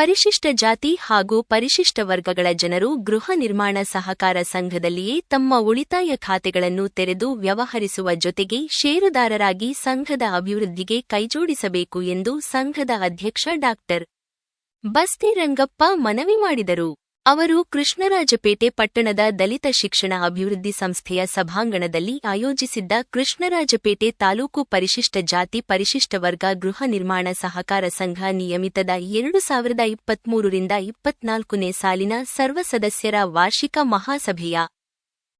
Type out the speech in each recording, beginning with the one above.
ಪರಿಶಿಷ್ಟ ಜಾತಿ ಹಾಗೂ ಪರಿಶಿಷ್ಟ ವರ್ಗಗಳ ಜನರು ಗೃಹ ನಿರ್ಮಾಣ ಸಹಕಾರ ಸಂಘದಲ್ಲಿಯೇ ತಮ್ಮ ಉಳಿತಾಯ ಖಾತೆಗಳನ್ನು ತೆರೆದು ವ್ಯವಹರಿಸುವ ಜೊತೆಗೆ ಷೇರುದಾರರಾಗಿ ಸಂಘದ ಅಭಿವೃದ್ಧಿಗೆ ಕೈಜೋಡಿಸಬೇಕು ಎಂದು ಸಂಘದ ಅಧ್ಯಕ್ಷ ಡಾಕ್ಟರ್ ಬಸ್ತಿ ರಂಗಪ್ಪ ಮನವಿ ಮಾಡಿದರು. ಅವರು ಕೃಷ್ಣರಾಜಪೇಟೆ ಪಟ್ಟಣದ ದಲಿತ ಶಿಕ್ಷಣ ಅಭಿವೃದ್ಧಿ ಸಂಸ್ಥೆಯ ಸಭಾಂಗಣದಲ್ಲಿ ಆಯೋಜಿಸಿದ್ದ ಕೃಷ್ಣರಾಜಪೇಟೆ ತಾಲೂಕು ಪರಿಶಿಷ್ಟ ಜಾತಿ ಪರಿಶಿಷ್ಟ ವರ್ಗ ಗೃಹ ನಿರ್ಮಾಣ ಸಹಕಾರ ಸಂಘ ನಿಯಮಿತದ ಎರಡು ಸಾವಿರದ ಇಪ್ಪತ್ಮೂರರಿಂದ ಇಪ್ಪತ್ನಾಲ್ಕನೇ ಸಾಲಿನ ಸರ್ವ ಸದಸ್ಯರ ವಾರ್ಷಿಕ ಮಹಾಸಭೆಯ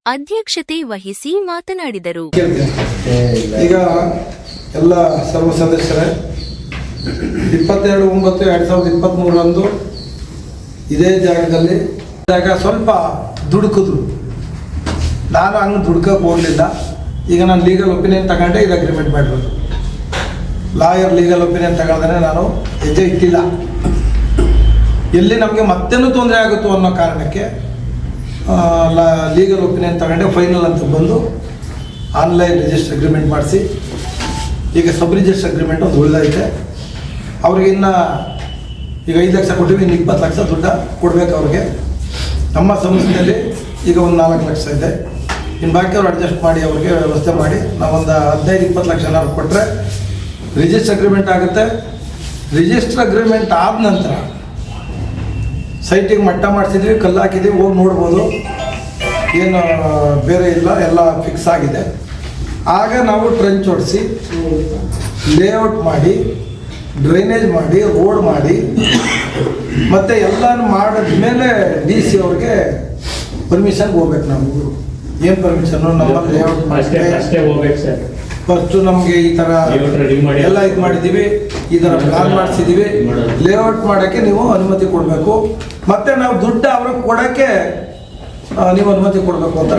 ಅಧ್ಯಕ್ಷತೆ ವಹಿಸಿ ಮಾತನಾಡಿದರು. ಈಗ ಎಲ್ಲ ಸರ್ವ ಸದಸ್ಯರೇ ಇಪ್ಪತ್ತೆರಡು ಒಂಬತ್ತು ಎರಡು ಸಾವಿರದ ಇಪ್ಪತ್ತ್ಮೂರರಂದು ಇದೇ ಜಾಗದಲ್ಲಿ ಜಾಗ ಸ್ವಲ್ಪ ದುಡುಕಿದ್ರು. ನಾನು ಹಂಗೆ ದುಡ್ಕೋಕೆ ಹೋಗಲಿಲ್ಲ. ಈಗ ನಾನು ಲೀಗಲ್ ಒಪಿನಿಯನ್ ತಗೊಂಡೆ, ಇದು ಅಗ್ರಿಮೆಂಟ್ ಮಾಡಿರೋದು. ಲಾಯರ್ ಲೀಗಲ್ ಒಪಿನಿಯನ್ ತಗೊಂಡ್ರೆ ನಾನು ಹೆಜ್ಜೆ ಇಟ್ಟಿಲ್ಲ. ಎಲ್ಲಿ ನಮಗೆ ಮತ್ತೇನು ತೊಂದರೆ ಆಗುತ್ತೋ ಅನ್ನೋ ಕಾರಣಕ್ಕೆ ಲೀಗಲ್ ಒಪಿನಿಯನ್ ತಗೊಂಡೆ ಫೈನಲ್ ಅಂತ ಬಂದು ಆನ್ಲೈನ್ ರಿಜಿಸ್ಟರ್ ಅಗ್ರಿಮೆಂಟ್ ಮಾಡಿಸಿ. ಈಗ ಸಬ್ ರಿಜಿಸ್ಟರ್ ಅಗ್ರಿಮೆಂಟ್ ಒಂದು ಉಳಿದೈತೆ. ಅವ್ರಿಗಿನ್ನ ಈಗ ಐದು ಲಕ್ಷ ಕೊಟ್ಟಿವಿ, ಇನ್ನು ಇಪ್ಪತ್ತು ಲಕ್ಷ ದುಡ್ಡ ಕೊಡಬೇಕು ಅವ್ರಿಗೆ. ನಮ್ಮ ಸಂಸ್ಥೆಯಲ್ಲಿ ಈಗ ಒಂದು ನಾಲ್ಕು ಲಕ್ಷ ಇದೆ. ಇನ್ನು ಬಾಕಿ ಅವ್ರು ಅಡ್ಜಸ್ಟ್ ಮಾಡಿ ಅವ್ರಿಗೆ ವ್ಯವಸ್ಥೆ ಮಾಡಿ ನಾವೊಂದು ಹದಿನೈದು, ಇಪ್ಪತ್ತು ಲಕ್ಷ ಏನಾದ್ರು ಕೊಟ್ಟರೆ ರಿಜಿಸ್ಟರ್ ಅಗ್ರಿಮೆಂಟ್ ಆಗುತ್ತೆ. ರಿಜಿಸ್ಟರ್ ಅಗ್ರಿಮೆಂಟ್ ಆದ ನಂತರ ಸೈಟಿಗೆ ಮಟ್ಟ ಮಾಡಿಸಿದ್ವಿ, ಕಲ್ಲು ಹಾಕಿದ್ವಿ, ಹೋಗಿ ನೋಡ್ಬೋದು. ಏನು, ಬೇರೆ ಇಲ್ಲ, ಎಲ್ಲ ಫಿಕ್ಸ್ ಆಗಿದೆ. ಆಗ ನಾವು ಟ್ರೆಂಚ್ ಹೊಡಿಸಿ ಲೇಔಟ್ ಮಾಡಿ ಡ್ರೈನೇಜ್ ಮಾಡಿ ರೋಡ್ ಮಾಡಿ ಮತ್ತೆ ಎಲ್ಲಾನು ಮಾಡಿದ ಮೇಲೆ ಡಿ ಸಿ ಅವ್ರಿಗೆ ಪರ್ಮಿಷನ್ ಹೋಗ್ಬೇಕು ನಾವು. ಏನು ಪರ್ಮಿಷನ್ ನಮ್ಮಲ್ಲಿ ಲೇಔಟ್ ಅಷ್ಟೇ ಅಷ್ಟೇ ಹೋಗ್ಬೇಕು ಸರ್. ಫಸ್ಟು ನಮಗೆ ಈ ಥರ ಎಲ್ಲ ಇದು ಮಾಡಿದ್ದೀವಿ. ಈ ಥರ ಪ್ಲಾನ್ ಮಾಡಿಸಿದ್ದೀವಿ. ಲೇಔಟ್ ಮಾಡೋಕ್ಕೆ ನೀವು ಅನುಮತಿ ಕೊಡಬೇಕು. ಮತ್ತೆ ನಾವು ದುಡ್ಡು ಅವ್ರಿಗೆ ಕೊಡೋಕ್ಕೆ ನೀವು ಅನುಮತಿ ಕೊಡಬೇಕು ಅಂತ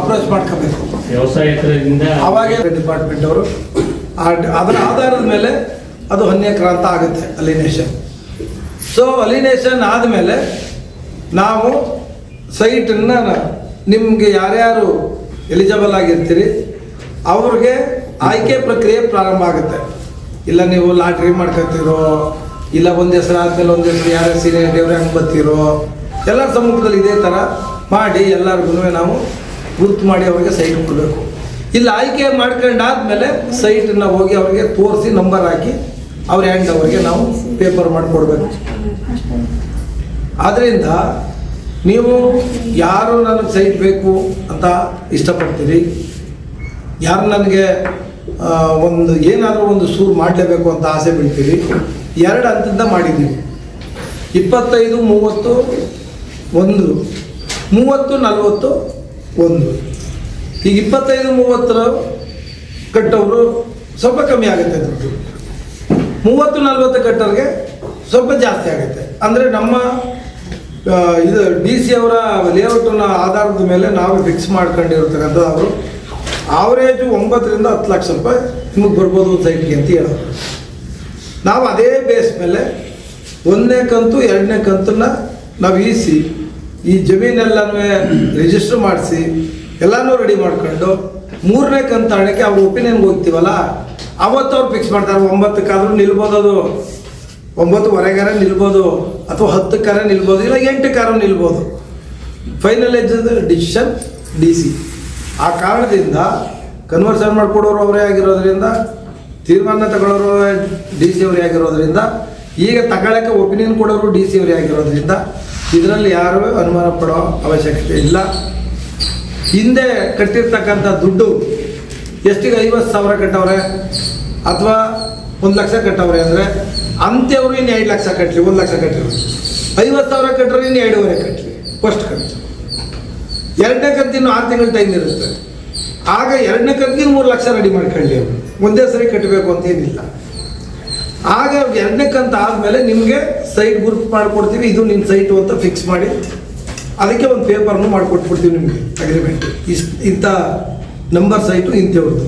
ಅಪ್ರೋಚ್ ಮಾಡ್ಕೋಬೇಕು. ವ್ಯವಸಾಯ ಅವಾಗೇ ಡಿಪಾರ್ಟ್ಮೆಂಟ್ ಅವರು ಅದರ ಆಧಾರದ ಮೇಲೆ ಅದು ಹನ್ಯಕ್ರಾಂತ ಆಗುತ್ತೆ, ಅಲಿನೇಷನ್. ಸೊ ಅಲಿನೇಷನ್ ಆದಮೇಲೆ ನಾವು ಸೈಟನ್ನು ನಿಮಗೆ ಯಾರ್ಯಾರು ಎಲಿಜಿಬಲ್ ಆಗಿರ್ತೀರಿ, ಅವ್ರಿಗೆ ಆಯ್ಕೆ ಪ್ರಕ್ರಿಯೆ ಪ್ರಾರಂಭ ಆಗುತ್ತೆ. ಇಲ್ಲ ನೀವು ಲಾಟ್ರಿ ಮಾಡ್ಕೊತೀರೋ, ಇಲ್ಲ ಒಂದು ಹೆಸರು ಆದಮೇಲೆ ಒಂದು ಹೆಸರು ಯಾರು ಸೀನಿಯರ್ ಡೇವ್ರೆ ಹಂಗೆ ಬರ್ತೀರೋ, ಎಲ್ಲರ ಸಮ್ಮುಖದಲ್ಲಿ ಇದೇ ಥರ ಮಾಡಿ ಎಲ್ಲರಿಗೂ ನಾವು ಗುರುತು ಮಾಡಿ ಅವ್ರಿಗೆ ಸೈಟ್ ಕೊಡಬೇಕು. ಇಲ್ಲ ಆಯ್ಕೆ ಮಾಡ್ಕೊಂಡಾದ್ಮೇಲೆ ಸೈಟನ್ನು ಹೋಗಿ ಅವ್ರಿಗೆ ತೋರಿಸಿ ನಂಬರ್ ಹಾಕಿ ಅವ್ರ ಹ್ಯಾಂಡ್ ಅವರಿಗೆ ನಾವು ಪೇಪರ್ ಮಾಡಿಕೊಡ್ಬೇಕು. ಆದ್ದರಿಂದ ನೀವು ಯಾರು ನನಗೆ ಸೈಟ್ ಬೇಕು ಅಂತ ಇಷ್ಟಪಡ್ತೀರಿ? ಯಾರು ನನಗೆ ಒಂದು ಏನಾದರೂ ಒಂದು ಸೂರು ಮಾಡಲೇಬೇಕು ಅಂತ ಆಸೆ ಬೀಳ್ತೀರಿ? ಎರಡು ಹಂತದಿಂದ ಮಾಡಿದ್ದೀವಿ. ಇಪ್ಪತ್ತೈದು, ಮೂವತ್ತು, ಒಂದು. ಮೂವತ್ತು, ನಲವತ್ತು, ಒಂದು. ಈಗ ಇಪ್ಪತ್ತೈದು, ಮೂವತ್ತರ ಕಟ್ಟವರು ಸ್ವಲ್ಪ ಕಮ್ಮಿ ಆಗುತ್ತೆ ದುಡ್ಡು. ಮೂವತ್ತು, ನಲ್ವತ್ತು ಕಟ್ಟೋರಿಗೆ ಸ್ವಲ್ಪ ಜಾಸ್ತಿ ಆಗುತ್ತೆ. ಅಂದರೆ ನಮ್ಮ ಇದು ಡಿ ಸಿ ಅವರ ಲೇಔಟ್ನ ಆಧಾರದ ಮೇಲೆ ನಾವು ಫಿಕ್ಸ್ ಮಾಡ್ಕೊಂಡಿರ್ತಕ್ಕಂಥ ಅವರು ಆವರೇಜು ಒಂಬತ್ತರಿಂದ ಹತ್ತು ಲಕ್ಷ ರೂಪಾಯಿ ನಿಮಗೆ ಬರ್ಬೋದು ಸೈಟ್ಗೆ ಅಂತ ಹೇಳೋದು ನಾವು ಅದೇ ಬೇಸ್ ಮೇಲೆ ಒಂದನೇ ಕಂತು, ಎರಡನೇ ಕಂತನ್ನ ನಾವು ಈಸಿ, ಈ ಜಮೀನೆಲ್ಲನೂ ರಿಜಿಸ್ಟರ್ ಮಾಡಿಸಿ ಎಲ್ಲನೂ ರೆಡಿ ಮಾಡ್ಕೊಂಡು ಮೂರನೇ ಕಂತಾಣಕ್ಕೆ ಅವ್ರ ಒಪಿನಿಯನ್ಗೆ ಹೋಗ್ತೀವಲ್ಲ, ಅವತ್ತು ಅವ್ರು ಫಿಕ್ಸ್ ಮಾಡ್ತಾರೆ, ಒಂಬತ್ತಕ್ಕಾದ್ರೂ ನಿಲ್ಬೋದು ಅದು ಒಂಬತ್ತುವರೆಗಾರ ನಿಲ್ಬೋದು, ಅಥವಾ ಹತ್ತಕ್ಕಾರ ನಿಲ್ಬೋದು, ಇಲ್ಲ ಎಂಟಕ್ಕಾರ ನಿಲ್ಬೋದು. ಫೈನಲ್ ಡಿಸಿಷನ್ ಡಿ ಸಿ ಆ ಕಾರಣದಿಂದ ಕನ್ವರ್ಷನ್ ಮಾಡಿಕೊಡೋರು ಅವರೇ ಆಗಿರೋದ್ರಿಂದ, ತೀರ್ಮಾನ ತಗೊಳ್ಳೋರು ಡಿ ಸಿ ಅವರೇ ಆಗಿರೋದ್ರಿಂದ, ಈಗ ತಗೊಳ್ಳೋಕ್ಕೆ ಒಪಿನಿಯನ್ ಕೊಡೋರು ಡಿ ಸಿ ಅವರೇ ಆಗಿರೋದ್ರಿಂದ, ಇದರಲ್ಲಿ ಯಾರೂ ಅನುಮಾನ ಪಡೋ ಅವಶ್ಯಕತೆ ಇಲ್ಲ. ಹಿಂದೆ ಕಟ್ಟಿರ್ತಕ್ಕಂಥ ದುಡ್ಡು ಎಷ್ಟಿಗೆ ಐವತ್ತು ಸಾವಿರ ಕಟ್ಟವ್ರೆ ಅಥವಾ ಒಂದು ಲಕ್ಷ ಕಟ್ಟವ್ರೆ ಅಂದರೆ ಅಂತ್ಯವರು ಇನ್ನು ಎರಡು ಲಕ್ಷ ಕಟ್ಟಲಿ ಒಂದು ಲಕ್ಷ ಕಟ್ಟಿರು ಐವತ್ತು ಸಾವಿರ ಕಟ್ಟರೆ ಇನ್ನು ಎರಡೂವರೆ ಕಟ್ಟಲಿ ಫಸ್ಟ್ ಕಂತು ಎರಡನೇ ಕಂತಿನ ಆರು ತಿಂಗಳ ಟೈಮ್ ಇರುತ್ತೆ. ಆಗ ಎರಡನೇ ಕಂತಿನ ಮೂರು ಲಕ್ಷ ರೆಡಿ ಮಾಡ್ಕೊಳ್ಳಿ ಅವರು. ಒಂದೇ ಸರಿ ಕಟ್ಟಬೇಕು ಅಂತ ಏನಿಲ್ಲ. ಆಗ ಎರಡನೇ ಕಂತು ಆದಮೇಲೆ ನಿಮಗೆ ಸೈಟ್ ಗುರುತು ಮಾಡಿಕೊಡ್ತೀವಿ, ಇದು ನಿಮ್ಮ ಸೈಟು ಅಂತ ಫಿಕ್ಸ್ ಮಾಡಿ. ಅದಕ್ಕೆ ಒಂದು ಪೇಪರ್ನು ಮಾಡಿಕೊಟ್ಬಿಡ್ತೀವಿ ನಿಮಗೆ ಅಗ್ರಿಮೆಂಟ್ ಇಷ್ಟು ಇಂಥ ನಂಬರ್ ಸೈಟು ಇಂಥವ್ರದ್ದು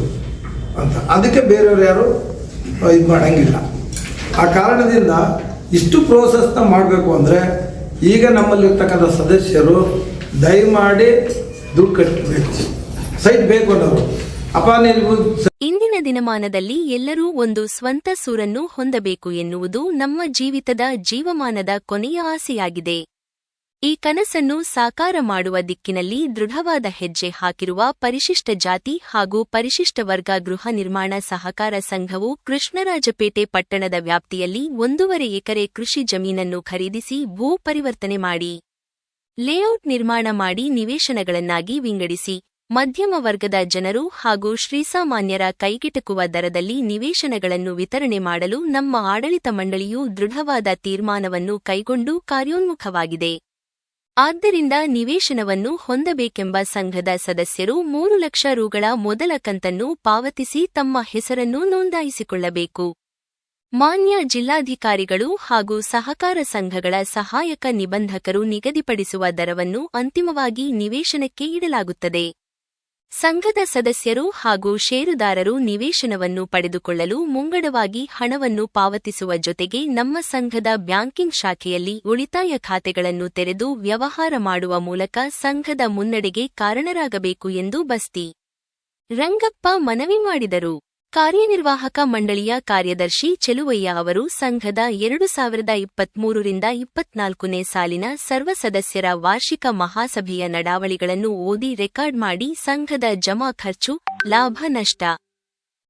ಅಂತ. ಅದಕ್ಕೆ ಬೇರೆಯವ್ರು ಯಾರು ಇದು ಮಾಡೋಂಗಿಲ್ಲ. ಆ ಕಾರಣದಿಂದ ಇಷ್ಟು ಪ್ರೋಸೆಸ್ನ ಮಾಡಬೇಕು ಅಂದರೆ ಈಗ ನಮ್ಮಲ್ಲಿರ್ತಕ್ಕಂಥ ಸದಸ್ಯರು ದಯಮಾಡಿ ದುಡ್ಡು ಕಟ್ಟಬೇಕು ಸೈಟ್ ಬೇಕು ಅನ್ನೋರು. ಅಪ್ಪ ನೀವು ಇಂದಿನ ದಿನಮಾನದಲ್ಲಿ ಎಲ್ಲರೂ ಒಂದು ಸ್ವಂತ ಸೂರನ್ನು ಹೊಂದಬೇಕು ಎನ್ನುವುದು ನಮ್ಮ ಜೀವಿತದ ಜೀವಮಾನದ ಕೊನೆಯ ಆಸೆಯಾಗಿದೆ. ಈ ಕನಸನ್ನು ಸಾಕಾರ ಮಾಡುವ ದಿಕ್ಕಿನಲ್ಲಿ ದೃಢವಾದ ಹೆಜ್ಜೆ ಹಾಕಿರುವ ಪರಿಶಿಷ್ಟ ಜಾತಿ ಹಾಗೂ ಪರಿಶಿಷ್ಟ ವರ್ಗ ಗೃಹ ನಿರ್ಮಾಣ ಸಹಕಾರ ಸಂಘವು ಕೃಷ್ಣರಾಜಪೇಟೆ ಪಟ್ಟಣದ ವ್ಯಾಪ್ತಿಯಲ್ಲಿ ಒಂದೂವರೆ ಎಕರೆ ಕೃಷಿ ಜಮೀನನ್ನು ಖರೀದಿಸಿ ಭೂ ಪರಿವರ್ತನೆ ಮಾಡಿ. ಲೇಔಟ್ ನಿರ್ಮಾಣ ಮಾಡಿ ನಿವೇಶನಗಳನ್ನಾಗಿ ವಿಂಗಡಿಸಿ. ಮಧ್ಯಮ ವರ್ಗದ ಜನರು ಹಾಗೂ ಶ್ರೀಸಾಮಾನ್ಯರ ಕೈಗೆಟಕುವ ದರದಲ್ಲಿ ನಿವೇಶನಗಳನ್ನು ವಿತರಣೆ ಮಾಡಲು ನಮ್ಮ ಆಡಳಿತ ಮಂಡಳಿಯು ದೃಢವಾದ ತೀರ್ಮಾನವನ್ನು ಕೈಗೊಂಡು ಕಾರ್ಯೋನ್ಮುಖವಾಗಿದೆ. ಆದ್ದರಿಂದ ನಿವೇಶನವನ್ನು ಹೊಂದಬೇಕೆಂಬ ಸಂಘದ ಸದಸ್ಯರು ಮೂರು ಲಕ್ಷ ರುಗಳ ಮೊದಲ ಕಂತನ್ನು ಪಾವತಿಸಿ ತಮ್ಮ ಹೆಸರನ್ನು ನೋಂದಾಯಿಸಿಕೊಳ್ಳಬೇಕು. ಮಾನ್ಯ ಜಿಲ್ಲಾಧಿಕಾರಿಗಳು ಹಾಗೂ ಸಹಕಾರ ಸಂಘಗಳ ಸಹಾಯಕ ನಿಬಂಧಕರು ನಿಗದಿಪಡಿಸುವ ದರವನ್ನು ಅಂತಿಮವಾಗಿ ನಿವೇಶನಕ್ಕೆ ಇಡಲಾಗುತ್ತದೆ. ಸಂಘದ ಸದಸ್ಯರು ಹಾಗೂ ಷೇರುದಾರರು ನಿವೇಶನವನ್ನು ಪಡೆದುಕೊಳ್ಳಲು ಮುಂಗಡವಾಗಿ ಹಣವನ್ನು ಪಾವತಿಸುವ ಜೊತೆಗೆ ನಮ್ಮ ಸಂಘದ ಬ್ಯಾಂಕಿಂಗ್ ಶಾಖೆಯಲ್ಲಿ ಉಳಿತಾಯ ಖಾತೆಗಳನ್ನು ತೆರೆದು ವ್ಯವಹಾರ ಮಾಡುವ ಮೂಲಕ ಸಂಘದ ಮುನ್ನಡೆಗೆ ಕಾರಣರಾಗಬೇಕು ಎಂದು ಬಸ್ತಿ ರಂಗಪ್ಪ ಮನವಿ ಮಾಡಿದರು. ಕಾರ್ಯನಿರ್ವಾಹಕ ಮಂಡಳಿಯ ಕಾರ್ಯದರ್ಶಿ ಚೆಲುವಯ್ಯ ಅವರು ಸಂಘದ ಎರಡು ಸಾವಿರದ ಇಪ್ಪತ್ಮೂರರಿಂದ ಇಪ್ಪತ್ನಾಲ್ಕನೇ ಸಾಲಿನ ಸರ್ವ ಸದಸ್ಯರ ವಾರ್ಷಿಕ ಮಹಾಸಭೆಯ ನಡಾವಳಿಗಳನ್ನು ಓದಿ ರೆಕಾರ್ಡ್ ಮಾಡಿ ಸಂಘದ ಜಮಾ ಖರ್ಚು, ಲಾಭ, ನಷ್ಟ,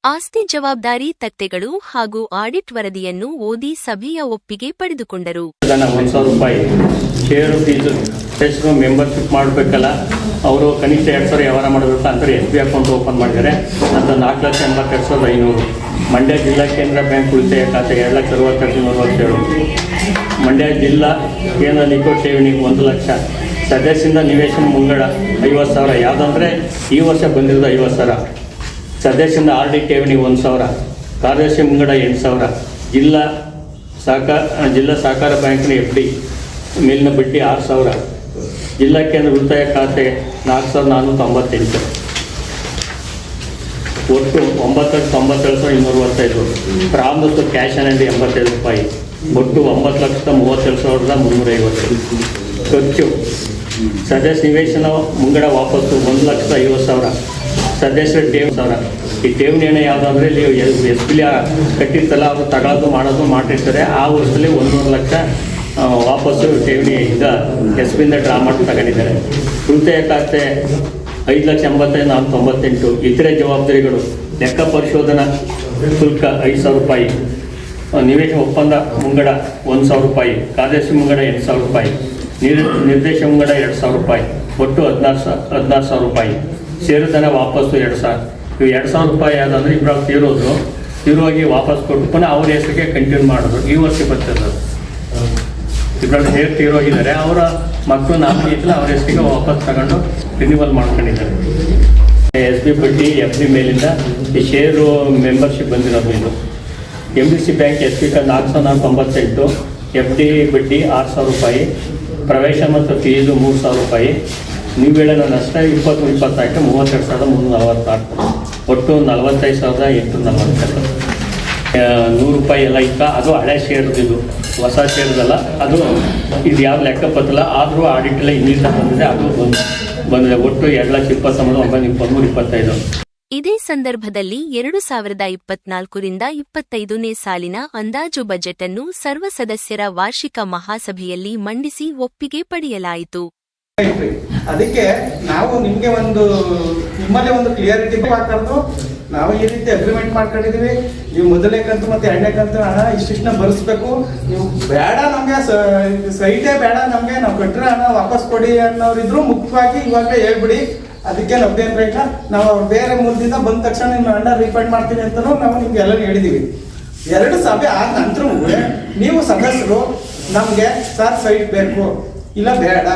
ಆಸ್ತಿ ಜವಾಬ್ದಾರಿ ತತ್ತೆಗಳು ಹಾಗೂ ಆಡಿಟ್ ವರದಿಯನ್ನು ಓದಿ ಸಭೆಯ ಒಪ್ಪಿಗೆ ಪಡೆದುಕೊಂಡರು. ಅವರು ಕನಿಷ್ಠ ಎರಡು ಸಾವಿರ ವ್ಯವಹಾರ ಮಾಡಬೇಕು ಅಂತಾರೆ ಎಸ್ ಬಿ ಅಕೌಂಟ್ ಓಪನ್ ಮಾಡಿದ್ದಾರೆ. ಅಂತ ನಾಲ್ಕು ಲಕ್ಷ ಎಂಬತ್ತೆರಡು ಸಾವಿರದ ಐನೂರು. ಮಂಡ್ಯ ಜಿಲ್ಲಾ ಕೇಂದ್ರ ಬ್ಯಾಂಕ್ ಉಳಿತಾಯ ಖಾತೆ ಎರಡು ಲಕ್ಷ ಅರವತ್ತೆರಡು ನೂರ ಅರವತ್ತೇಳು ಮಂಡ್ಯ ಜಿಲ್ಲಾ ಕೇಂದ್ರ ನಿಕೋ ಠೇವಣಿ ಒಂದು ಲಕ್ಷ. ಸದಸ್ಯರಿಂದ ನಿವೇಶನ ಮುಂಗಡ ಐವತ್ತು ಸಾವಿರ. ಯಾವುದಂದ್ರೆ ಈ ವರ್ಷ ಬಂದಿರೋದು ಐವತ್ತು ಸಾವಿರ. ಸದಸ್ಯರಿಂದ ಆರ್ ಡಿ ಠೇವಣಿ ಒಂದು ಸಾವಿರ. ಕಾರ್ಯದರ್ಶಿ ಮುಂಗಡ ಎಂಟು ಸಾವಿರ. ಜಿಲ್ಲಾ ಸಹಕಾರ ಜಿಲ್ಲಾ ಸಹಕಾರ ಬ್ಯಾಂಕಿನ ಎಫ್ ಡಿ ಮೇಲಿನ ಬಡ್ಡಿ ಆರು ಸಾವಿರ. ಜಿಲ್ಲಾ ಕೇಂದ್ರ ಉಳಿತಾಯ ಖಾತೆ ನಾಲ್ಕು ಸಾವಿರದ ನಾನ್ನೂರ ತೊಂಬತ್ತೆಂಟು. ಒಟ್ಟು ಒಂಬತ್ತು ತೊಂಬತ್ತೇಳು ಸಾವಿರದ ಇನ್ನೂರ ಅರವತ್ತೈದು. ಪ್ರಾಮುಖ್ಯ ಕ್ಯಾಶ್ ಆ್ಯಂಡ್ ಎಂಬತ್ತೈದು ರೂಪಾಯಿ. ಒಟ್ಟು ಒಂಬತ್ತು ಲಕ್ಷದ ಮೂವತ್ತೇಳು ಸಾವಿರದ ಮುನ್ನೂರೈವತ್ತು. ಖರ್ಚು. ಸದಸ್ಯ ನಿವೇಶನ ಮುಂಗಡ ವಾಪಸ್ಸು ಒಂದು ಲಕ್ಷದ ಐವತ್ತು ಸಾವಿರ. ಸದಸ್ಯರ ಠೇವಣಿ ಸಾವಿರ. ಈ ಠೇವಣಿ ಹಣ ಯಾವುದಂದ್ರೆ ಇಲ್ಲಿ ಎಸ್ ಬಿ ಕಟ್ಟಿರ್ತಲ್ಲ, ಅವರು ತಗೊಳ್ಳೋದು ಮಾಡೋದು ಮಾಡಿರ್ತಾರೆ ಆ ವರ್ಷದಲ್ಲಿ ಒಂದೂವರೆ ಲಕ್ಷ ವಾಪಸ್ಸು ಠೇವಣಿಯಿಂದ ಎಸ್ ಬಿಂದ ಡ್ರಾ ಮಾಡಿ ತಗೊಂಡಿದ್ದಾರೆ. ಉಳಿತಾಯ ಖಾತೆ ಐದು ಲಕ್ಷ ಎಂಬತ್ತೈದು ನಾಲ್ಕು ತೊಂಬತ್ತೆಂಟು. ಇತರೆ ಜವಾಬ್ದಾರಿಗಳು. ಲೆಕ್ಕ ಪರಿಶೋಧನಾ ಶುಲ್ಕ ಐದು ಸಾವಿರ ರೂಪಾಯಿ. ನಿವೇಶ ಒಪ್ಪಂದ ಮುಂಗಡ ಒಂದು ಸಾವಿರ ರೂಪಾಯಿ. ಕಾರ್ಯದರ್ಶಿ ಮುಂಗಡ ಎಂಟು ಸಾವಿರ ರೂಪಾಯಿ. ನಿರ್, ನಿರ್ದೇಶ ಮುಂಗಡ ಎರಡು ಸಾವಿರ ರೂಪಾಯಿ. ಒಟ್ಟು ಹದಿನಾರು ಸಾ, ಹದಿನಾರು ಸಾವಿರ ರೂಪಾಯಿ. ಸೇರಿದನ ವಾಪಸ್ಸು ಎರಡು ಸಾವಿರ ಇವು ಎರಡು ಸಾವಿರ ರೂಪಾಯಿ ಯಾವುದಂದ್ರೆ ಇಬ್ಬರು ತೀರೋದ್ರು. ತೀರೋಗಿ ವಾಪಸ್ ಕೊಟ್ಟು ಪುನಃ ಅವ್ರ ಹೆಸರಿಗೆ ಕಂಟಿನ್ಯೂ ಮಾಡಿದ್ರು ಈ ವರ್ಷ ಬರ್ತದೆ ಇಬ್ಬರು ಹೇರ್ ತೀರೋಗಿದ್ದಾರೆ ಅವರ ಮಕ್ಕಳು ನಾಲ್ಕು ಇತ್ತಲ್ಲ ಅವ್ರ ಹೆಸರಿಗೆ ವಾಪಸ್ ತಗೊಂಡು ರಿನ್ಯೂವಲ್ ಮಾಡ್ಕೊಂಡಿದ್ದಾರೆ. ಎಸ್ ಬಿ ಬಡ್ಡಿ, ಎಫ್ ಡಿ ಮೇಲಿಂದ ಈ ಶೇರು ಮೆಂಬರ್ಶಿಪ್ ಬಂದಿರೋದು ಇದು. M D C bank S B card ನಾಲ್ಕು ಸಾವಿರದ ತೊಂಬತ್ತೆಂಟು ಎಫ್ ಡಿ ಬಡ್ಡಿ ಆರು ಸಾವಿರ ರೂಪಾಯಿ, ಪ್ರವೇಶ ಮತ್ತು ಫೀಸು ಮೂರು ಸಾವಿರ ರೂಪಾಯಿ. ನೀವು ಹೇಳೋ ನಷ್ಟ ಇಪ್ಪತ್ತು ಇಪ್ಪತ್ತಾಯ್ತು ಮೂವತ್ತೆರಡು ಸಾವಿರದ ಮುನ್ನೂರ ನಲವತ್ತಾರು ಒಟ್ಟು ನಲವತ್ತೈದು ಸಾವಿರದ ಎಂಟು ನಲವತ್ತೆರಡು ನೂರು ರೂಪಾಯಿ ಎಲ್ಲ ಇತ್ತ? ಅದು ಹಳೆ ಶೇರ್ದು ಇದು. ಹೊಸ ಸೇರಿದಲ್ಲ ಅದು ಇದು ಯಾವ ಲೆಕ್ಕ ಬತ್ತಲ್ಲ ಆದರೂ ಆಡಿಟ್ ಎಲ್ಲ ಇನ್ನಿಂದ ಬಂದಿದೆ ಅದು ಬಂದು ಬಂದಿದೆ. ಒಟ್ಟು ಎರಡು ಲಕ್ಷ ಇಪ್ಪತ್ತೊಂಬತ್ತು ಒಂಬೈನೂರ ಇಪ್ಪತ್ತ್ಮೂರು ಇಪ್ಪತ್ತೈದು. ಇದೇ ಸಂದರ್ಭದಲ್ಲಿ ಎರಡು ಸಾವಿರದ ಇಪ್ಪತ್ನಾಲ್ಕರಿಂದ ಇಪ್ಪತ್ತೈದನೇ ಸಾಲಿನ ಅಂದಾಜು ಬಜೆಟ್ ಅನ್ನು ಸರ್ವ ಸದಸ್ಯರ ವಾರ್ಷಿಕ ಮಹಾಸಭೆಯಲ್ಲಿ ಮಂಡಿಸಿ ಒಪ್ಪಿಗೆ ಪಡೆಯಲಾಯಿತು. ಅದಕ್ಕೆ ನಾವು ನಿಮಗೆ ಒಂದು ನಿಮ್ಮಲ್ಲಿ ಒಂದು ಕ್ಲಿಯರಿಟಿ ನಾವು ಈ ರೀತಿ ಅಗ್ರಿಮೆಂಟ್ ಮಾಡ್ಕೊಂಡಿದೀವಿ. ನೀವು ಮೊದಲನೇ ಕಂತು ಮತ್ತೆ ಎರಡನೇ ಕಂತು ಹಣ ಇಷ್ಟಿಷ್ಟನ್ನ ಭರಿಸ್ಬೇಕು. ನೀವು ಬೇಡ ನಮಗೆ ಸೈಟೇ ಬೇಡ ನಮಗೆ. ನಾವು ಕಟ್ಟಿರೋ ಹಣ ವಾಪಸ್ ಕೊಡಿ ಅನ್ನೋರಿದ್ರು ಮುಖ್ಯವಾಗಿ ಇವಾಗಲೇ ಹೇಳ್ಬಿಡಿ. ಅದಕ್ಕೆ ನಮ್ದೇನು ಇಲ್ಲ ನಾವು ಅವ್ರು ಬೇರೆ ಮೂಲದಿಂದ ಬಂದ ತಕ್ಷಣ ನಿಮ್ಮ ಹಣ ರೀಫಂಡ್ ಮಾಡ್ತೀನಿ ಅಂತಲೂ ನಾವು ನಿಮ್ಗೆ ಎಲ್ಲ ಹೇಳಿದೀವಿ. ಎರಡು ಸಭೆ ಆದ ನಂತರ ನೀವು ಸದಸ್ಯರು ನಮಗೆ, ಸರ್, ಸೈಟ್ ಬೇಕು. ಇಲ್ಲ, ಬೇಡ.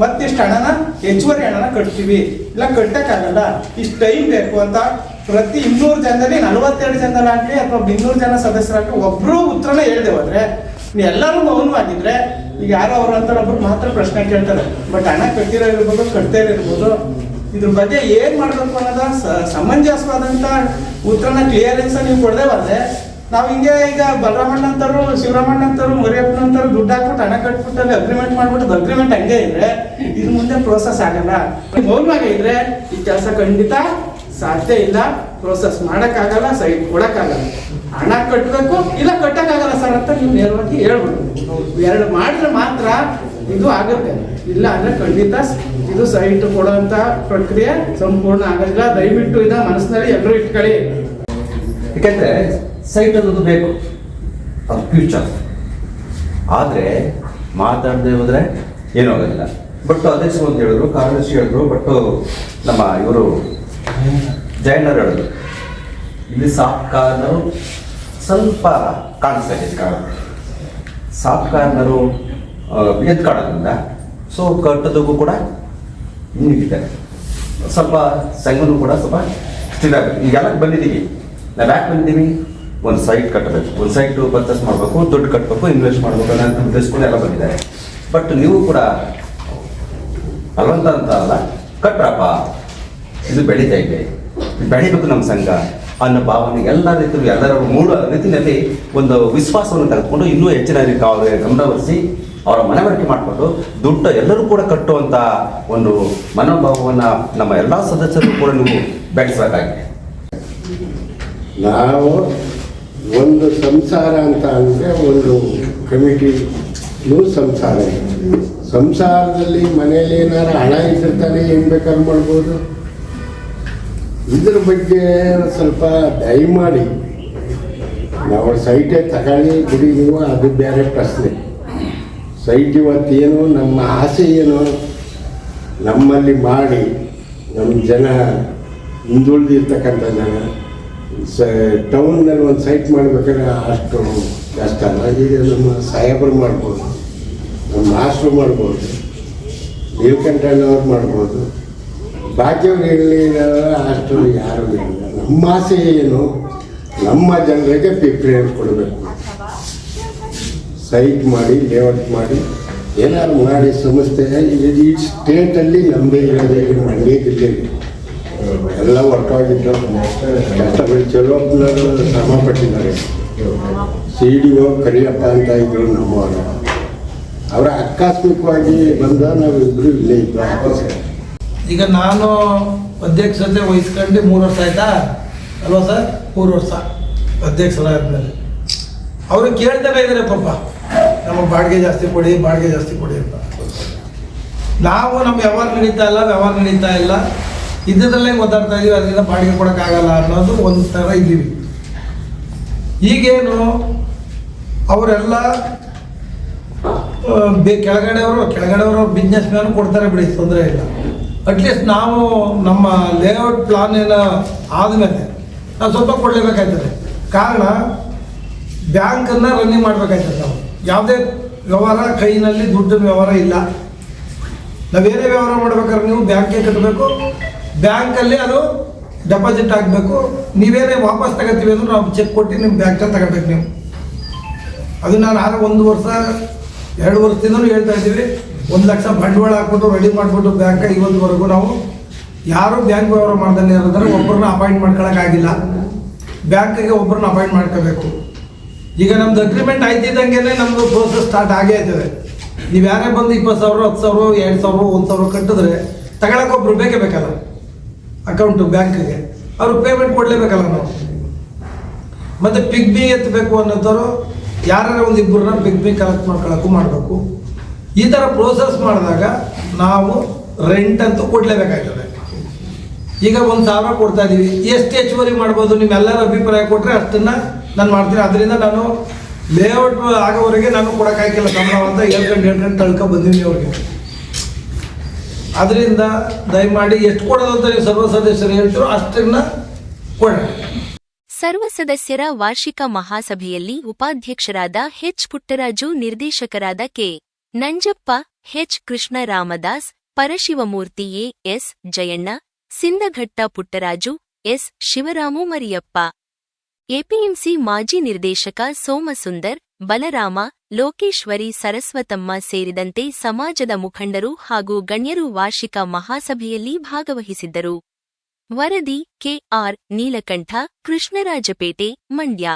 ಮತ್ತಿಷ್ಟು ಹಣನ, ಹೆಚ್ಚುವರಿ ಹಣನ ಕಟ್ತೀವಿ. ಇಲ್ಲ, ಕಟ್ಟಕ್ಕಾಗಲ್ಲ. ಇಷ್ಟು ಟೈಮ್ ಬೇಕು ಅಂತ ಪ್ರತಿ ಇನ್ನೂರು ಜನದಲ್ಲಿ ನಲವತ್ತೆರಡು ಜನರಾಗ್ಲಿ ಅಥವಾ ಇನ್ನೂರು ಜನ ಸದಸ್ಯರಾಗಲಿ ಒಬ್ರು ಉತ್ತರನ ಹೇಳ್ದೆ ಹೋದ್ರೆ ನೀವು ಎಲ್ಲರೂ ಮೌನವಾಗಿದ್ರೆ ಈಗ ಯಾರೋ ಅವ್ರು ಅಂತ ಒಬ್ರು ಮಾತ್ರ ಪ್ರಶ್ನೆ ಕೇಳ್ತಾರೆ. ಬಟ್ ಹಣ ಕಟ್ಟಿರೋ ಇರ್ಬೋದು ಕಟ್ಟದೇ ಇರ್ಬೋದು, ಇದ್ರ ಬಗ್ಗೆ ಏನ್ ಮಾಡ್ಬೇಕು ಅನ್ನೋದ ಸಮಂಜಸವಾದಂತ ಉತ್ತರನ ಕ್ಲಿಯರೆನ್ಸ್ ನೀವು ಕೊಡದೆ ಹೋದ್ರೆ, ನಾವು ಹಿಂಗೆ ಈಗ ಬಲರಾಮಣ್ಣ ಶಿವರಾಮಣ್ಣಂತರು ಶಿವರಾಮಣ್ಣ ಅಂತಾರು ಮರಿಯಪ್ಪನ ಅಂತಾರು ದುಡ್ಡು ಹಾಕ್ಬಿಟ್ಟು ಹಣ ಕಟ್ಬಿಟ್ಟು ಅಲ್ಲಿ ಅಗ್ರಿಮೆಂಟ್ ಮಾಡ್ಬಿಟ್ಟು ಅಗ್ರಿಮೆಂಟ್ ಹಂಗೆ ಇದ್ರೆ ಇದು ಮುಂದೆ ಪ್ರೋಸೆಸ್ ಆಗಲ್ಲ. ಮೌನವಾಗಿ ಇದ್ರೆ, ಈ ಕೆಲಸ ಖಂಡಿತ ಸಾಧ್ಯ ಇಲ್ಲ ಪ್ರೋಸೆಸ್ ಮಾಡೋಕ್ಕಾಗಲ್ಲ ಸೈಟ್ ಕೊಡೋಕ್ಕಾಗಲ್ಲ. ಹಣ ಕಟ್ಟಬೇಕು ಇಲ್ಲ ಕಟ್ಟೋಕ್ಕಾಗಲ್ಲ ಸರ್ ಅಂತ ನೀವು ನೇರವಾಗಿ ಹೇಳ್ಬೋದು. ಎರಡು ಮಾಡಿದ್ರೆ ಮಾತ್ರ ಇದು ಆಗುತ್ತೆ. ಇಲ್ಲ ಅಂದ್ರೆ ಖಂಡಿತ ಇದು ಸೈಟ್ ಕೊಡುವಂತ ಪ್ರಕ್ರಿಯೆ ಸಂಪೂರ್ಣ ಆಗೋದಿಲ್ಲ ದಯವಿಟ್ಟು ಇದನ್ನ ಮನಸ್ಸಿನಲ್ಲಿ ಎಲ್ಲರೂ ಇಟ್ಕೊಳ್ಳಿ. ಯಾಕೆಂದ್ರೆ ಸೈಟ್ ಅನ್ನೋದು ಬೇಕು. ಅದು ಫ್ಯೂಚರ್ ಆದರೆ ಮಾತಾಡದೆ ಹೋದ್ರೆ ಏನೂ ಆಗೋದಿಲ್ಲ. ಬಟ್ ಅಧ್ಯಕ್ಷರು ಅಂತ ಹೇಳಿದ್ರು ಕಾಂಗ್ರೆಸ್ ಹೇಳಿದ್ರು ಬಟ್ ನಮ್ಮ ಇವರು ಹೇಳೋದು ಇಲ್ಲಿ ಸಾಫ್ಟ್ ಕಾರ್ನರು ಸ್ವಲ್ಪ ಕಾಣಿಸ್ತಾ ಇದೆ, ಕಾರಣ. ಸಾಫ್ಟ್ ಕಾರ್ನರು ಎದ್ದು ಕಾಣೋದ್ರಿಂದ. ಸೊ ಕಟ್ಟೋದಕ್ಕೂ ಕೂಡ ನಿಂತಿದ್ದಾರೆ ಸ್ವಲ್ಪ ಸಂಘನೂ ಕೂಡ ಸ್ವಲ್ಪ ಸ್ಥಿರ ಈಗ ಎಲ್ಲಕ್ಕೆ ಬಂದಿದ್ದೀವಿ. ನಾವು ಯಾಕೆ ಬಂದಿದ್ದೀವಿ? ಒಂದು ಸೈಟ್ ಕಟ್ಟಬೇಕು ಒಂದು ಸೈಟು ಪರ್ಚೇಸ್ ಮಾಡಬೇಕು, ದುಡ್ಡು ಕಟ್ಟಬೇಕು ಇನ್ವೆಸ್ಟ್ ಮಾಡಬೇಕು ಅನ್ನೋ ಉದ್ದೇಶಗಳು ಎಲ್ಲ ಬಂದಿದ್ದಾರೆ. ಬಟ್ ನೀವು ಕೂಡ ಬಲವಂತ ಅಂತ ಅಲ್ಲ, ಕಟ್ರಪ್ಪ. ಇದು ಬೆಳೀತಾ ಇದೆ. ಬೆಳಿಬೇಕು ನಮ್ಮ ಸಂಘ ಅನ್ನೋ ಭಾವನೆ ಎಲ್ಲ ರೀತಿಯಲ್ಲೂ ಎಲ್ಲರ ಮೂಲ ರೀತಿಯಲ್ಲಿ ಒಂದು ವಿಶ್ವಾಸವನ್ನು ತೆಗೆದುಕೊಂಡು ಇನ್ನೂ ಹೆಚ್ಚಿನ ಗಮನವರಿಸಿ ಅವರ ಮನವರಿಕೆ ಮಾಡಿಕೊಂಡು ದುಡ್ಡು ಎಲ್ಲರೂ ಕೂಡ ಕಟ್ಟುವಂಥ ಒಂದು ಮನೋಭಾವವನ್ನು ನಮ್ಮ ಎಲ್ಲ ಸದಸ್ಯರು ಕೂಡ ನೀವು ಬೆಳೆಸಬೇಕಾಗಿದೆ. ನಾವು ಒಂದು ಸಂಸಾರ ಅಂತ ಅಂದರೆ ಒಂದು ಕಮಿಟಿನೂ ಸಂಸಾರ ಸಂಸಾರದಲ್ಲಿ ಮನೇಲಿ ಏನಾರು ಹಣ ಇದ್ದಿರ್ತಾನೆ ತಾನೇ ಏನು ಬೇಕಾದ್ರೂ ಮಾಡ್ಬೋದು. ಇದ್ರ ಬಗ್ಗೆ ಸ್ವಲ್ಪ ದಯಮಾಡಿ ನಾವು ಸೈಟೇ ತಗೊಳ್ಳಿ ನೀವು, ಅದು ಬೇರೆ ಪ್ರಶ್ನೆ. ಸೈಟ್ ಇವತ್ತೇನು, ನಮ್ಮ ಆಸೆ ಏನು? ನಮ್ಮಲ್ಲಿ ಮಾಡಿ ನಮ್ಮ ಜನ ಹಿಂದುಳಿದಿರ್ತಕ್ಕಂಥ ಜನ, ಸ, ಟೌನ್ನಲ್ಲಿ ಒಂದು ಸೈಟ್ ಮಾಡ್ಬೇಕಾದ್ರೆ ಅಷ್ಟು ಕಷ್ಟ. ಅಲ್ಲ ಈಗ ನಮ್ಮ ಸಾಹೇಬರು ಮಾಡ್ಬೋದು, ನಮ್ಮ ಮಾಸ್ಟ್ರು ಮಾಡ್ಬೋದು, ನೀಲ್ಕಂಠಣ್ಣವ್ರು ಮಾಡ್ಬೋದು. ಬಾಕಿಯವ್ರು ಹೇಳಲಿಲ್ಲ ಅಷ್ಟು ಯಾರು ಇಲ್ಲ. ನಮ್ಮ ಆಸೆ ಏನು? ನಮ್ಮ ಜನರಿಗೆ ಪ್ರಿಫರೆನ್ಸ್ ಕೊಡಬೇಕು. ಸೈಟ್ ಮಾಡಿ, ಲೇಔಟ್ ಮಾಡಿ, ಏನಾದ್ರು ಮಾಡಿ, ಸಂಸ್ಥೆ ಈ- ಸ್ಟೇಟಲ್ಲಿ ನಮ್ಮದೇ ಇರೋದೇ ಈಗ ಮಂಡ್ಯ ಜಿಲ್ಲೆಗೆ ಎಲ್ಲ ವರ್ಕ್ ಕಷ್ಟಪಟ್ಟು ಚಲೋ ಶ್ರಮ ಪಟ್ಟಿದ್ದಾರೆ. ಸಿ ಡಿ ಒ ಕರಿಯಪ್ಪ ಅಂತ ಇದ್ರು ನಮ್ಮವರು. ಅವರ ಆಕಸ್ಮಿಕವಾಗಿ ಬಂದ ನಾವಿಬ್ಬರು ಇಲ್ಲೇ ಇದ್ದ ಈಗ ನಾನು ಅಧ್ಯಕ್ಷತೆ ವಹಿಸ್ಕೊಂಡು ಮೂರು ವರ್ಷ ಆಯ್ತಾ? ಅಲ್ವಾ ಸರ್? ಮೂರು ವರ್ಷ ಅಧ್ಯಕ್ಷರಾದ್ಮೇಲೆ. ಅವರು ಕೇಳ್ತಾನೆ ಇದ್ದಾರೆ ಪಾಪ. ನಮಗೆ ಬಾಡಿಗೆ ಜಾಸ್ತಿ ಕೊಡಿ, ಬಾಡಿಗೆ ಜಾಸ್ತಿ ಕೊಡಿ ಅಂತ. ನಾವು ನಮ್ಮ ವ್ಯವಹಾರ ನಡೀತಾ ಇಲ್ಲ ವ್ಯವಹಾರ ನಡೀತಾ ಇಲ್ಲ. ಇದ್ದದಲ್ಲೇ ಗೊತ್ತಾಡ್ತಾ ಇದೀವಿ, ಅದರಿಂದ ಬಾಡಿಗೆ ಕೊಡೋಕ್ಕಾಗಲ್ಲ ಅನ್ನೋದು ಒಂದು ಥರ ಇದ್ದೀವಿ. ಈಗೇನು ಅವರೆಲ್ಲ ಬೇ, ಕೆಳಗಡೆಯವರು ಕೆಳಗಡೆಯವರು ಬಿಸ್ನೆಸ್ ಮ್ಯಾನ್ ಕೊಡ್ತಾರೆ ಬಿಡಿ, ತೊಂದರೆ ಇಲ್ಲ. ಅಟ್ಲೀಸ್ಟ್ ನಾವು ನಮ್ಮ ಲೇಔಟ್ ಪ್ಲಾನ್ ಏನೋ ಆದಮೇಲೆ ನಾವು ಸ್ವಲ್ಪ ಕೊಡಲೇಬೇಕಾಯ್ತದೆ. ಕಾರಣ ಬ್ಯಾಂಕನ್ನು ರನ್ನಿಂಗ್ ಮಾಡಬೇಕಾಯ್ತದೆ ನಾವು. ಯಾವುದೇ ವ್ಯವಹಾರ, ಕೈನಲ್ಲಿ ದುಡ್ಡಿನ ವ್ಯವಹಾರ ಇಲ್ಲ. ನಾವೇನೇ ವ್ಯವಹಾರ ಮಾಡ್ಬೇಕಾದ್ರೆ ನೀವು ಬ್ಯಾಂಕಿಗೆ ಕಟ್ಟಬೇಕು ಬ್ಯಾಂಕಲ್ಲಿ ಅದು ಡೆಪಾಸಿಟ್ ಆಗಬೇಕು ನೀವೇನೇ ವಾಪಸ್ ತಗೋತೀವಿ ಅಂದ್ರೆ ನಾವು ಚೆಕ್ ಕೊಟ್ಟು ನಿಮ್ಮ ಬ್ಯಾಂಕಲ್ಲಿ ತಗೋಬೇಕು ನೀವು. ಅದು ನಾನು ಆಗ ಒಂದು ವರ್ಷ, ಎರಡು ವರ್ಷದಿಂದಲೂ ಹೇಳ್ತಾ ಇದ್ದೀವಿ. ಒಂದು ಲಕ್ಷ ಬಂಡವಾಳ ಹಾಕ್ಬಿಟ್ಟು ರೆಡಿ ಮಾಡಿಬಿಟ್ಟು ಬ್ಯಾಂಕ್ ಇವತ್ತುವರೆಗೂ ನಾವು ಯಾರು ಬ್ಯಾಂಕ್ ವ್ಯವಹಾರ ಮಾಡ್ದಲ್ಲಿ ಇರೋದ್ರೆ ಒಬ್ಬರನ್ನ ಅಪಾಯಿಂಟ್ ಮಾಡ್ಕೊಳಕ್ಕಾಗಿಲ್ಲ ಬ್ಯಾಂಕಿಗೆ ಒಬ್ಬರನ್ನ ಅಪಾಯಿಂಟ್ ಮಾಡ್ಕೋಬೇಕು. ಈಗ ನಮ್ದು ಅಗ್ರಿಮೆಂಟ್ ಆಯ್ತಿದ್ದಂಗೆ ನಮ್ಮದು ಪ್ರೋಸೆಸ್ ಸ್ಟಾರ್ಟ್ ಆಗೇ ಆಯ್ತದೆ. ನೀವು ಯಾರೇ ಬಂದು ಇಪ್ಪತ್ತು ಸಾವಿರ, ಹತ್ತು ಸಾವಿರ, ಎರಡು ಸಾವಿರ, ಒಂದು ಸಾವಿರ ಕಟ್ಟಿದ್ರೆ ತಗೊಳಕ್ಕೆ ಒಬ್ರು ಬೇಕೇ ಬೇಕಲ್ಲ ಅಕೌಂಟು ಬ್ಯಾಂಕಿಗೆ ಅವರು ಪೇಮೆಂಟ್ ಕೊಡಲೇಬೇಕಲ್ಲ ನಾವು. ಮತ್ತೆ ಪಿಗ್ಮಿ ಎತ್ತಬೇಕು ಅನ್ನೋದವರು ಯಾರು ಒಂದು ಇಬ್ಬರನ್ನ ಪಿಗ್ಮಿ ಕಲೆಕ್ಟ್ ಮಾಡ್ಕೊಳಕ್ಕೂ ಮಾಡಬೇಕು. ಈ ಥರ ಪ್ರೋಸೆಸ್ ಮಾಡಿದಾಗ ನಾವು ರೆಂಟ್ ಅಂತೂ ಕೊಡಲೇಬೇಕಾಗ್ತದೆ. ಈಗ ಒಂದು ಸಾವಿರ ಕೊಡ್ತಾ ಇದೀವಿ. ಎಷ್ಟು ಹೆಚ್ಚುವರಿ ಮಾಡ್ಬೋದು? ನಿಮ್ಮೆಲ್ಲರ ಅಭಿಪ್ರಾಯ ಕೊಟ್ಟರೆ ಅಷ್ಟನ್ನ ನಾನು ಮಾಡ್ತೀನಿ. ಅದರಿಂದ ನಾನು ಲೇಔಟ್ ಆಗೋವರೆಗೆ ನಾನು ಕೊಡೋಕ್ಕಾಗಿಲ್ಲ ಸಂಬಳ ಅಂತ ಹೇಳ್ಕೊಂಡು ಹೇಳ್ಕೊಂಡು ತಳ್ಕೊ ಬಂದೀನಿ ಅವ್ರಿಗೆ. ಅದರಿಂದ ದಯಮಾಡಿ ಎಷ್ಟು ಕೊಡೋದು ಅಂತ ನೀವು ಸರ್ವ ಸದಸ್ಯರು ಹೇಳ್ತೀರೋ ಅಷ್ಟನ್ನ ಕೊಡೋಣ ಸರ್ವ ಸದಸ್ಯರ ವಾರ್ಷಿಕ ಮಹಾಸಭೆಯಲ್ಲಿ ಉಪಾಧ್ಯಕ್ಷರಾದ ಹೆಚ್ ಪುಟ್ಟರಾಜು, ನಿರ್ದೇಶಕರಾದ K. Nanjappa H Krishnaramadas Parashivamurthy A S. Jayanna Sindaghatta Puttaraju, S. Shivaramu Mariyappa. APMC ಮಾಜಿ ನಿರ್ದೇಶಕ ಸೋಮಸುಂದರ್, ಬಲರಾಮ, ಲೋಕೇಶ್ವರಿ ಸರಸ್ವತಮ್ಮ ಸೇರಿದಂತೆ ಸಮಾಜದ ಮುಖಂಡರು ಹಾಗೂ ಗಣ್ಯರು ವಾರ್ಷಿಕ ಮಹಾಸಭೆಯಲ್ಲಿ ಭಾಗವಹಿಸಿದ್ದರು. ವರದಿ ಕೆಆರ್ ನೀಲಕಂಠ, ಕೃಷ್ಣರಾಜಪೇಟೆ, ಮಂಡ್ಯ.